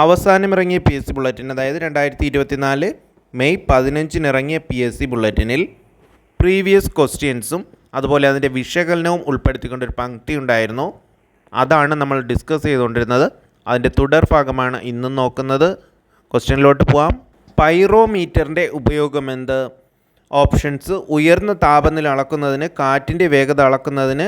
അവസാനം ഇറങ്ങിയ P S C bulletin അതായത് രണ്ടായിരത്തി ഇരുപത്തിനാല് മെയ് പതിനഞ്ചിന് ഇറങ്ങിയ പി എസ് സി ബുള്ളറ്റിനിൽ പ്രീവിയസ് ക്വസ്റ്റ്യൻസും അതുപോലെ അതിന്റെ വിശകലനവും ഉൾപ്പെടുത്തിക്കൊണ്ടൊരു പങ്ക്തി ഉണ്ടായിരുന്നു. അതാണ് നമ്മൾ ഡിസ്കസ് ചെയ്തുകൊണ്ടിരുന്നത്. അതിന്റെ തുടർ ഭാഗമാണ് ഇന്നും നോക്കുന്നത്. ക്വസ്റ്റ്യനിലോട്ട് പോവാം. പൈറോമീറ്ററിന്റെ ഉപയോഗം എന്ത് ഓപ്ഷൻസ് ഉയർന്ന താപനില അളക്കുന്നതിന് കാറ്റിന്റെ വേഗത അളക്കുന്നതിന്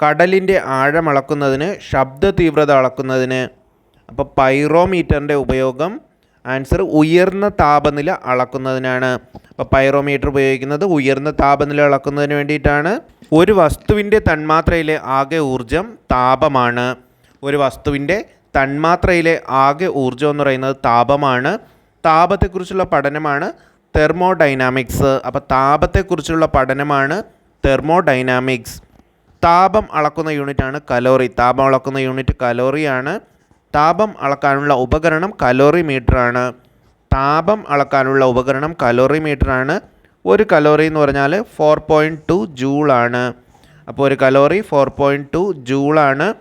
കടലിന്റെ ആഴം അളക്കുന്നതിന് ശബ്ദ തീവ്രത അളക്കുന്നതിന്. അപ്പോൾ പൈറോമീറ്ററിന്റെ ഉപയോഗം ആൻസർ ഉയർന്ന താപനില അളക്കുന്നതിനാണ്. അപ്പോൾ പൈറോമീറ്റർ ഉപയോഗിക്കുന്നത് ഉയർന്ന താപനില അളക്കുന്നതിന് വേണ്ടിയിട്ടാണ്. ഒരു വസ്തുവിന്റെ തന്മാത്രയിലെ ആകെ ഊർജം താപമാണ്. ഒരു വസ്തുവിന്റെ തന്മാത്രയിലെ ആകെ ഊർജം എന്ന് പറയുന്നത് താപമാണ്. താപത്തെക്കുറിച്ചുള്ള പഠനമാണ് തെർമോഡൈനാമിക്സ്. അപ്പോൾ താപത്തെക്കുറിച്ചുള്ള പഠനമാണ് തെർമോഡൈനാമിക്സ്. താപം അളക്കുന്ന യൂണിറ്റാണ് കലോറി. താപം അളക്കുന്ന യൂണിറ്റ് കലോറിയാണ്. താപം അളക്കാനുള്ള ഉപകരണം കലോറി മീറ്ററാണ് താപം അളക്കാനുള്ള ഉപകരണം കലോറി മീറ്ററാണ് ഒരു കലോറി എന്ന് പറഞ്ഞാൽ ഫോർ പോയിന്റ് ടു ജൂളാണ് അപ്പോൾ ഒരു കലോറി ഫോർ പോയിന്റ് ടു ജൂളാണ്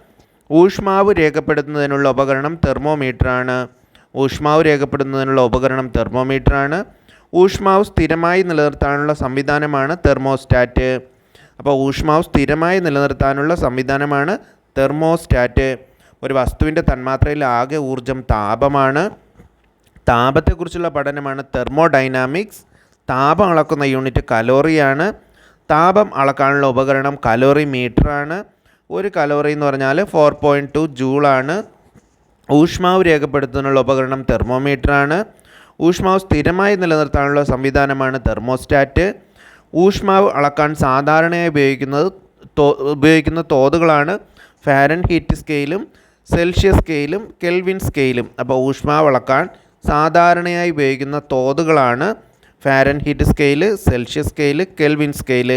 ഊഷ്മാവ് രേഖപ്പെടുത്തുന്നതിനുള്ള ഉപകരണം തെർമോമീറ്ററാണ്. ഊഷ്മാവ് രേഖപ്പെടുത്തുന്നതിനുള്ള ഉപകരണം തെർമോമീറ്ററാണ്. ഊഷ്മാവ് സ്ഥിരമായി നിലനിർത്താനുള്ള സംവിധാനമാണ് തെർമോസ്റ്റാറ്റ്. അപ്പോൾ ഊഷ്മാവ് സ്ഥിരമായി നിലനിർത്താനുള്ള സംവിധാനമാണ് തെർമോസ്റ്റാറ്റ്. ഒരു വസ്തുവിന്റെ തന്മാത്രയിൽ ആകെ ഊർജം താപമാണ്. താപത്തെക്കുറിച്ചുള്ള പഠനമാണ് തെർമോഡൈനാമിക്സ്. താപം അളക്കുന്ന യൂണിറ്റ് കലോറിയാണ്. താപം അളക്കാനുള്ള ഉപകരണം കലോറി മീറ്ററാണ്. ഒരു കലോറി എന്ന് പറഞ്ഞാൽ ഫോർ പോയിന്റ് ടു ജൂളാണ്. ഊഷ്മാവ് രേഖപ്പെടുത്തുന്നതിനുള്ള ഉപകരണം തെർമോമീറ്ററാണ്. ഊഷ്മാവ് സ്ഥിരമായി നിലനിർത്താനുള്ള സംവിധാനമാണ് തെർമോസ്റ്റാറ്റ്. ഊഷ്മാവ് അളക്കാൻ സാധാരണയായി ഉപയോഗിക്കുന്നത് ഉപയോഗിക്കുന്ന തോതുകളാണ് ഫാരൻ ഹീറ്റ് സ്കെയിലും സെൽഷ്യസ് സ്കെയിലും കെൽവിൻ സ്കെയിലും അപ്പോൾ ഊഷ്മാവ് അളക്കാൻ സാധാരണയായി ഉപയോഗിക്കുന്ന തോതുകളാണ് Fahrenheit scale Celsius scale Kelvin scale.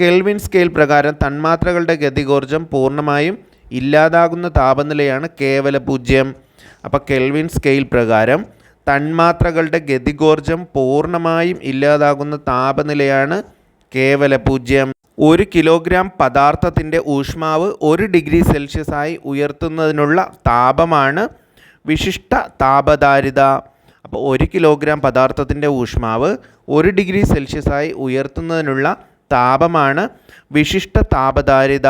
Kelvin scale പ്രകാരം തന്മാത്രകളുടെ ഗതികോർജം പൂർണമായും ഇല്ലാതാകുന്ന താപനിലയാണ് കേവല പൂജ്യം. അപ്പോൾ കെൽവിൻ സ്കെയിൽ പ്രകാരം തന്മാത്രകളുടെ ഗതികോർജം പൂർണമായും ഇല്ലാതാകുന്ന താപനിലയാണ് കേവല പൂജ്യം. ഒരു കിലോഗ്രാം പദാർത്ഥത്തിന്റെ ഊഷ്മാവ് ഒരു ഡിഗ്രി സെൽഷ്യസായി ഉയർത്തുന്നതിനുള്ള താപമാണ് വിശിഷ്ട താപധാരിത. അപ്പോൾ ഒരു കിലോഗ്രാം പദാർത്ഥത്തിന്റെ ഊഷ്മാവ് ഒരു ഡിഗ്രി സെൽഷ്യസായി ഉയർത്തുന്നതിനുള്ള താപമാണ് വിശിഷ്ട താപധാരിത.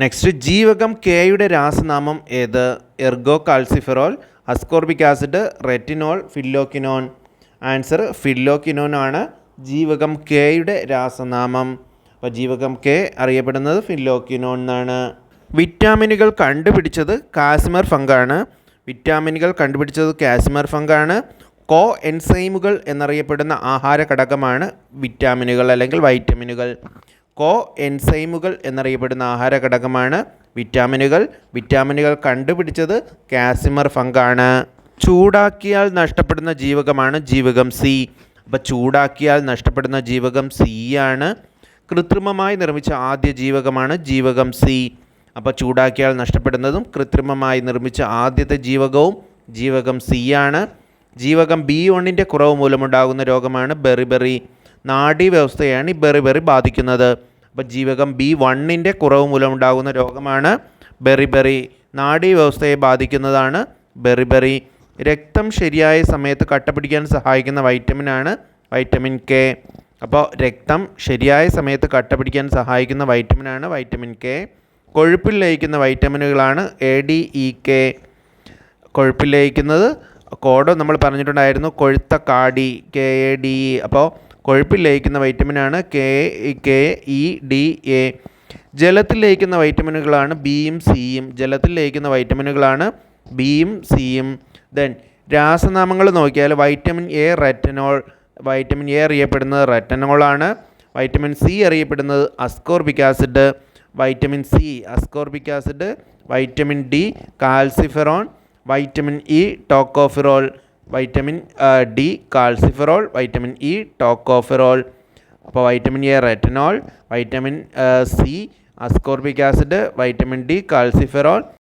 നെക്സ്റ്റ് ജീവകം കെയുടെ രാസനാമം ഏത്? Ergocalciferol ascorbic acid retinol phylloquinone answer phylloquinone ആണ്. ജീവകം കെയുടെ രാസനാമം. അപ്പോൾ ജീവകം കെ അറിയപ്പെടുന്നത് ഫിലോക്കിനോൺ എന്നാണ്. വിറ്റാമിനുകൾ കണ്ടുപിടിച്ചത് കാസിമർ ഫങ്കാണ് വിറ്റാമിനുകൾ കണ്ടുപിടിച്ചത് കാസിമർ ഫങ്കാണ് കോ എൻസൈമുകൾ എന്നറിയപ്പെടുന്ന ആഹാര ഘടകമാണ് വിറ്റാമിനുകൾ അല്ലെങ്കിൽ വൈറ്റമിനുകൾ. കോ എൻസൈമുകൾ എന്നറിയപ്പെടുന്ന ആഹാര ഘടകമാണ് വിറ്റാമിനുകൾ. വിറ്റാമിനുകൾ കണ്ടുപിടിച്ചത് കാസിമർ ഫങ്കാണ് ചൂടാക്കിയാൽ നഷ്ടപ്പെടുന്ന ജീവകമാണ് ജീവകം സി. അപ്പോൾ ചൂടാക്കിയാൽ നഷ്ടപ്പെടുന്ന ജീവകം സി ആണ്. കൃത്രിമമായി നിർമ്മിച്ച ആദ്യ ജീവകമാണ് ജീവകം സി. അപ്പോൾ ചൂടാക്കിയാൽ നഷ്ടപ്പെടുന്നതും കൃത്രിമമായി നിർമ്മിച്ച ആദ്യത്തെ ജീവകവും ജീവകം സി ആണ്. ജീവകം ബി വണ്ണിന്റെ കുറവ് മൂലമുണ്ടാകുന്ന രോഗമാണ് ബെറിബെറി. നാഡീവ്യവസ്ഥയാണ് ഈ ബെറിബെറി ബാധിക്കുന്നത്. അപ്പോൾ ജീവകം ബി വണ്ണിന്റെ കുറവ് മൂലമുണ്ടാകുന്ന രോഗമാണ് ബെറിബെറി. നാഡീവ്യവസ്ഥയെ ബാധിക്കുന്നതാണ് ബെറിബെറി. രക്തം ശരിയായ സമയത്ത് കട്ട പിടിക്കാൻ സഹായിക്കുന്ന വൈറ്റമിനാണ് വൈറ്റമിൻ കെ. അപ്പോൾ രക്തം ശരിയായ സമയത്ത് കട്ട പിടിക്കാൻ സഹായിക്കുന്ന വൈറ്റമിനാണ് വൈറ്റമിൻ കെ. കൊഴുപ്പിൽ ലയിക്കുന്ന വൈറ്റമിനുകളാണ് എ ഡി ഇ കെ. കൊഴുപ്പിൽ ലയിക്കുന്നത് കോഡ് നമ്മൾ പറഞ്ഞിട്ടുണ്ടായിരുന്നു കൊഴുത്ത കാടി കെ എ ഡി ഇ. അപ്പോൾ കൊഴുപ്പിൽ ലയിക്കുന്ന വൈറ്റമിനാണ് K K E D A. ജലത്തിൽ ലയിക്കുന്ന വൈറ്റമിനുകളാണ് ബിയും സിയും. ജലത്തിൽ ലയിക്കുന്ന വൈറ്റമിനുകളാണ് ബിയും സിയും. ദെൻ രാസനാമങ്ങൾ നോക്കിയാൽ vitamin A retinol vitamin A അറിയപ്പെടുന്നത് റെറ്റനോളാണ്. വൈറ്റമിൻ സി അറിയപ്പെടുന്നത് ascorbic acid. Vitamin C ascorbic acid. Vitamin D calciferol. Vitamin E tocopherol. Vitamin D calciferol. Vitamin E tocopherol. അപ്പോൾ vitamin A retinol. Vitamin C ascorbic acid. Vitamin D calciferol.